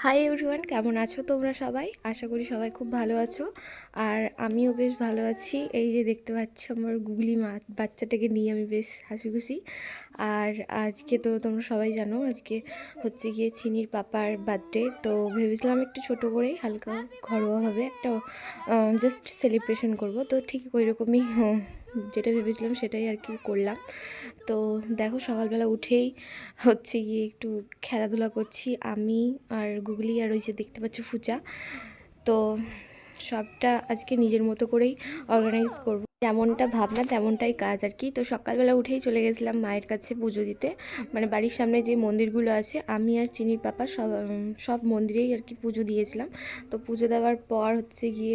Hi everyone কেমন আছো তোমরা সবাই? আশা করি সবাই খুব ভালো আছো। আর আমিও বেশ ভালো আছি। এই যে দেখতে পাচ্ছ আমার গুগলি মা বাচ্চাটাকে নিয়ে আমি বেশ হাসি খুশি আর আজকে তো তোমরা সবাই জানো, আজকে হচ্ছে গিয়ে চিনির পাপার বার্থডে তো ভেবেছিলাম একটু ছোট করেই, হালকা ঘরোয়াভাবে একটা জাস্ট সেলিব্রেশন করব। তো ঠিক ওই রকমই যেটা ভেবেছিলাম সেটাই আর কি করলাম। তো দেখো সকালবেলা উঠেই হচ্ছে গিয়ে একটু খেলাধুলা করছি, আমি আর গুগলি আর ওই যে দেখতে পাচ্ছ ফুচা। তো সবটা আজকে নিজের মতো করেই অর্গানাইজ করব। যেমনটা ভাবনা, তেমনটাই কাজ আর কি তো সকালবেলা উঠেই চলে গেছিলাম মায়ের কাছে পুজো দিতে। মানে বাড়ির সামনে যে মন্দিরগুলো আছে, আমি আর চিনির পাপা সব সব মন্দিরেই আর কি পুজো দিয়েছিলাম। তো পুজো দেওয়ার পর হচ্ছে গিয়ে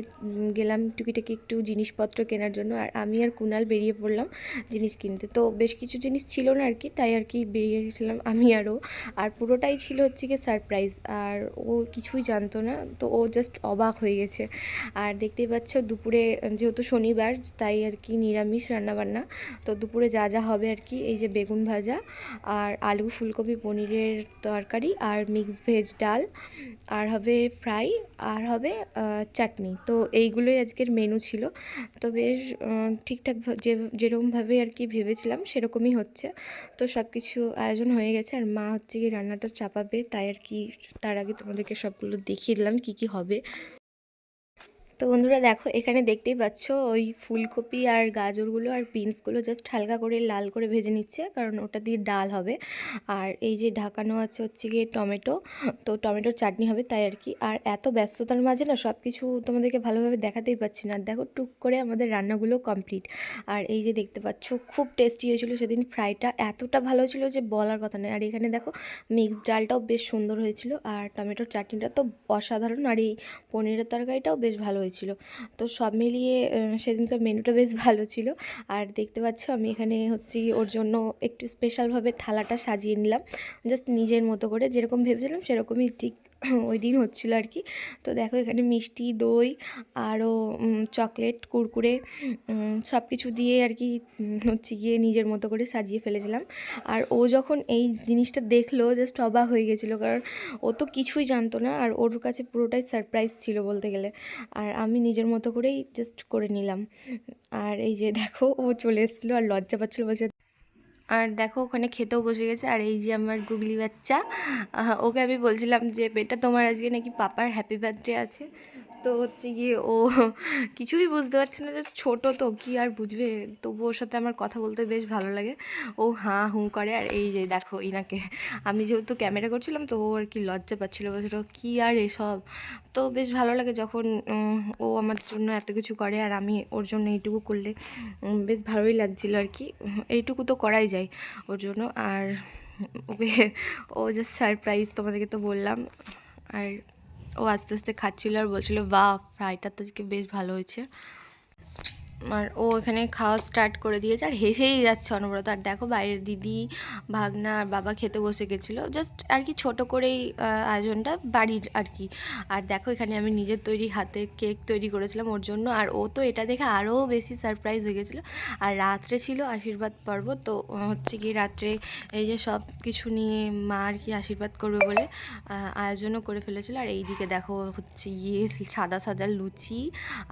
গেলাম টুকিটাকি একটু জিনিসপত্র কেনার জন্য। আর আমি আর কুনাল বেরিয়ে পড়লাম জিনিস কিনতে। তো বেশ কিছু জিনিস ছিল না আর কি তাই আর কি বেরিয়ে গেছিলাম আমি আরও আর পুরোটাই ছিল হচ্ছে গিয়ে সারপ্রাইজ আর ও কিছুই জানতো না। তো ও জাস্ট অবাক হয়ে গেছে। আর দেখতেই পাচ্ছ দুপুরে, যেহেতু শনিবার, তাই আর কি নিরামিষ রান্নাবান্না। তো দুপুরে যা যা হবে আর কি, এই যে বেগুন ভাজা আর আলু ফুলকপি পনিরের তরকারি আর মিক্স ভেজ ডাল আর হবে ফ্রাই আর হবে চাটনি। তো এইগুলোই আজকের মেনু ছিল। তো বেশ ঠিকঠাক যে, যেরকমভাবে আর কি ভেবেছিলাম সেরকমই হচ্ছে। তো সব কিছু আয়োজন হয়ে গেছে আর মা হচ্ছে কি রান্নাটা চাপাবে, তাই আর কি তার আগে তোমাদেরকে সবগুলো দেখিয়ে দিলাম কী কী হবে। তো বন্ধুরা দেখো, এখানে দেখতেই পাচ্ছ ওই ফুলকপি আর গাজরগুলো আর বিনসগুলো জাস্ট হালকা করে লাল করে ভেজে নিচ্ছে, কারণ ওটা দিয়ে ডাল হবে। আর এই যে ঢাকানো আছে হচ্ছে গিয়ে টমেটো, তো টমেটোর চাটনি হবে তাই আর কি। আর এত ব্যস্ততার মাঝে না সব কিছু তোমাদেরকে ভালোভাবে দেখাতেই পাচ্ছি না। দেখো টুক করে আমাদের রান্নাগুলো কমপ্লিট আর এই যে দেখতে পাচ্ছ, খুব টেস্টি হয়েছিল সেদিন ফ্রাইটা এতটা ভালো ছিল যে বলার কথা নয়। আর এখানে দেখো মিক্সড ডালটাও বেশ সুন্দর হয়েছিল। আর টমেটোর চাটনিটা তো অসাধারণ। আর এই পনিরের তরকারিটাও বেশ ভালো হয়েছিল। তো সব মিলিয়ে সেদিন সেদিনকার মেনুটা বেশ ভালো ছিল। আর দেখতে পাচ্ছ, আমি এখানে হচ্ছে ওর জন্য একটু স্পেশালভাবে থালাটা সাজিয়ে নিলাম। জাস্ট নিজের মতো করে যেরকম ভেবেছিলাম, সেরকমই ঠিক ওই দিন হচ্ছিল আর কি। তো দেখো এখানে মিষ্টি, দই, আরও চকলেট, কুরকুরে সব কিছু দিয়ে আর কি হচ্ছে গিয়ে নিজের মতো করে সাজিয়ে ফেলেছিলাম। আর ও যখন এই জিনিসটা দেখল জাস্ট অবাক হয়ে গেছিল, কারণ ও তো কিছুই জানতো না, আর ওর কাছে পুরোটাই সারপ্রাইজ ছিল বলতে গেলে। আর আমি নিজের মতো করেই জাস্ট করে নিলাম। আর এই যে দেখো, ও চলে এসেছিল আর লজ্জা পাচ্ছিলো, বলছে আর দেখো ওখানে খেতেও বসে গেছে। আর এই যে আমার গুগলি বাচ্চা ওকে আমি বলছিলাম যে, বেটা, তোমার আজকে নাকি পাপার হ্যাপি বার্থডে আছে। তো হচ্ছে গিয়ে ও কিছুই বুঝতে পারছে না জাস্ট ছোটো তো, কি আর বুঝবে? তবু ওর সাথে আমার কথা বলতে বেশ ভালো লাগে। ও হাঁ হুঁ করে, আর এই যে দেখো ইনাকে। আমি যেহেতু ক্যামেরা করছিলাম, তো ও আর কি লজ্জা পাচ্ছিলো, বলছিল, কি আর এসব? তো বেশ ভালো লাগে যখন ও আমার জন্য এত কিছু করে, আর আমি ওর জন্য এইটুকু করলে বেশ ভালোই লাগছিল আর কি। এইটুকু তো করাই যায় ওর জন্য। আর ওকে, ও জাস্ট সারপ্রাইজ তোমাদেরকে তো বললাম। আর ও আস্তে আস্তে খাচ্ছিল আর বলছিল বাহ ফ্রাইটা তো আজকে বেশ ভালো হয়েছে। আর ও এখানে খাওয়া স্টার্ট করে দিয়েছে আর হেসেই যাচ্ছে অনবরত। আর দেখো বাইরের দিদি, ভাগনা আর বাবা খেতে বসে গেছিল। জাস্ট আর কি ছোট করেই আয়োজনটা বাড়ির আর কি। আর দেখো এখানে আমি নিজের তৈরি হাতে কেক তৈরি করেছিলাম ওর জন্য। আর ও তো এটা দেখে আরও বেশি সারপ্রাইজ হয়ে গেছিল। আর রাত্রে ছিল আশীর্বাদ পর্ব, তো হচ্ছে কি রাত্রে এই যে সব কিছু নিয়ে মা আর কি আশীর্বাদ করবে বলে আয়োজনও করে ফেলেছিল। আর এইদিকে দেখো হচ্ছে ইয়ে সাদা সাদা লুচি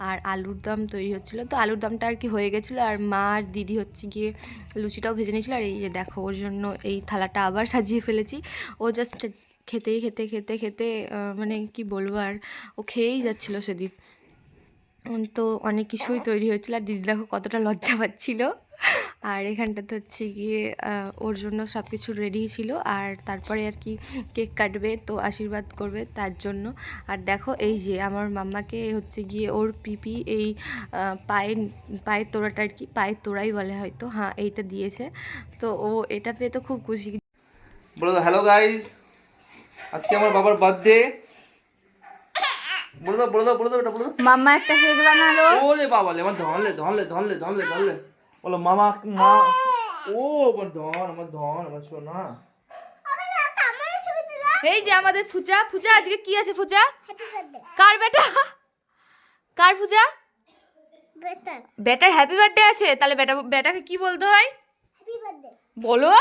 আর আলুর দম তৈরি হচ্ছিল। তো আলুর দমটা আর কি হয়ে গেছিল, আর মা আর দিদি হচ্ছে গিয়ে লুচিটাও ভেজে নিয়েছিলো, আর এই যে দেখো ওর জন্য এই থালাটা আবার সাজিয়ে ফেলেছি। ও জাস্ট খেতেই খেতে খেতে খেতে মানে কি বলব আর, ও খেয়েই যাচ্ছিল সেদিন। তো অনেক কিছুই তৈরি হয়েছিল, আর দিদি দেখো কতটা লজ্জা পাচ্ছিল। আর এখানটাতে হচ্ছে গিয়ে ওর জন্য সব কিছু রেডি ছিল। আর তারপরে আর কি কেক কাটবে তো আশীর্বাদ করবে তার জন্য। আর দেখো এই যে আমার মাম্মাকে হচ্ছে গিয়ে ওর পিপি এই পায়ের পায়ের তোড়াটা আর কি পায়ের তোড়াই বলে হয়তো হ্যাঁ এইটা দিয়েছে। তো ও এটা পেয়ে তো খুব খুশি। বলে হ্যালো গাইস আজকে আমার বাবার বার্থডে বলে দাও বলে দাও বলে দাও এটা বলে দাও মাম্মা একটা কেক বানালো। ওলে বাবা লে ধনলে ধনলে ধনলে ধনলে ধনলে বলো মামা মা। ও আমার ধন আমার ধন আমার সোনা। এই যে আমাদের ফুচা ফুচা আজকে কি আছে ফুচা? কার বেটা? কার ফুচা? বেটার হ্যাপি বার্থডে আছে। তাহলে বেটা বেটাকে কি বলতে হয়? বলো।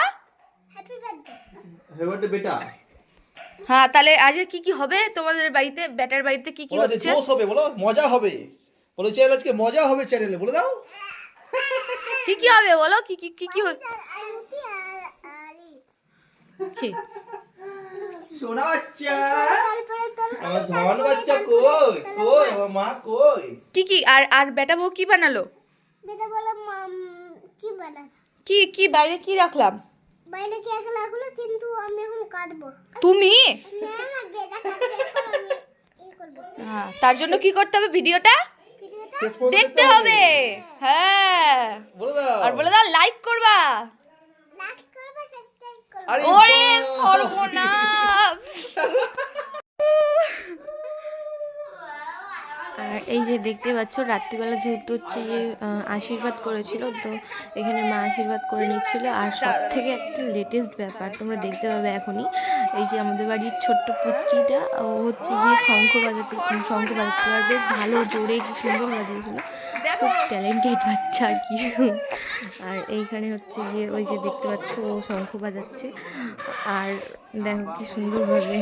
বেটা। হ্যাঁ তাহলে আজকে কি কি হবে? তোমাদের বাড়িতে ব্যাটার বাড়িতে কি কি হচ্ছে? হবে বলো মজা হবে। বলো চ্যানেল আজকে মজা হবে চ্যানেলে বলে দাও। কি কি হবে বলো? কি কি কি কি হবে কি? সোনা বাচ্চা। আমার ধন বাচ্চা কই? কই? আমার মা কই? কি কি আর আর বেটা বউ কি বানালো? বেটা বলে কি বানা? কি কি বাইরে কি রাখলাম? বাইরে কি এক লাগল কিন্তু আমি এখন কাটবো তুমি? না না বেটা কাটবে আমি এই করব। হ্যাঁ, তার জন্য কি করতে হবে ভিডিওটা? দেখতে হবে। হ্যাঁ। বলে দাও। আর বলে দাও লাইক করবা। লাইক করবা সাবস্ক্রাইব করবে আরে ওরে বাহ! সর্বনাশ আর এই যে দেখতে পাচ্ছ রাত্রিবেলা যেহেতু হচ্ছে গিয়ে, আশীর্বাদ করেছিল তো এখানে মা আশীর্বাদ করে নিচ্ছিল। আর সব থেকে একটা লেটেস্ট ব্যাপার তোমরা দেখতে পাবে এখনই এই যে আমাদের বাড়ির ছোট্ট পুচকিটা ও হচ্ছে গিয়ে শঙ্খ বাজাতে শঙ্খ বাজাচ্ছিল। আর বেশ ভালো জোরে কি সুন্দর বাজিয়েছিল। খুব ট্যালেন্টেড বাচ্চা আর কি। আর এইখানে হচ্ছে গিয়ে ওই যে দেখতে পাচ্ছ ও শঙ্খ বাজাচ্ছে। আর দেখো কি সুন্দরভাবে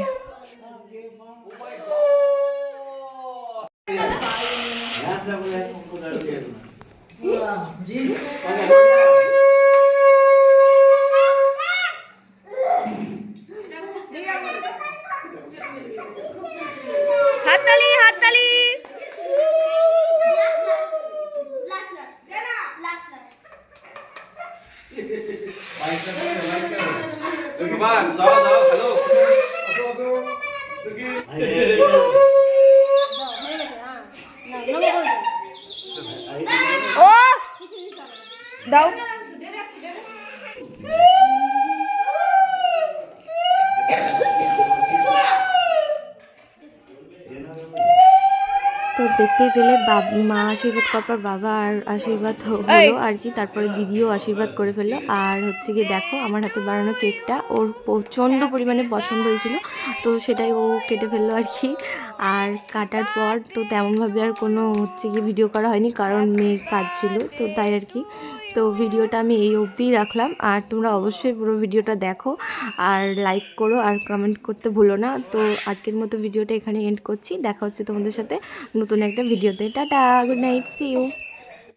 হাততালি হাততালি বাবা দাও দাও হ্যালো ও! দাও। তো দেখতেই পেলে মা আশীর্বাদ করার পর বাবা আর আশীর্বাদ হলো আর কি তারপরে দিদিও আশীর্বাদ করে ফেলল। আর হচ্ছে কি দেখো আমার হাতে বানানো কেকটা ওর প্রচণ্ড পরিমাণে পছন্দ হয়েছিল তো সেটাই ও কেটে ফেলল আর কি। আর কাটার পর তো তেমনভাবে আর কোনো হচ্ছে কি ভিডিও করা হয়নি, কারণ মেয়ে কাজ ছিল তো তাই আর কি। তো ভিডিওটা আমি এই অবধিই রাখলাম, আর তোমরা অবশ্যই পুরো ভিডিওটা দেখো, আর লাইক করো, আর কমেন্ট করতে ভুলো না। তো আজকের মতো ভিডিওটা এখানে এন্ড করছি, দেখা হচ্ছে তোমাদের সাথে নতুন একটা ভিডিওতে tata good night see you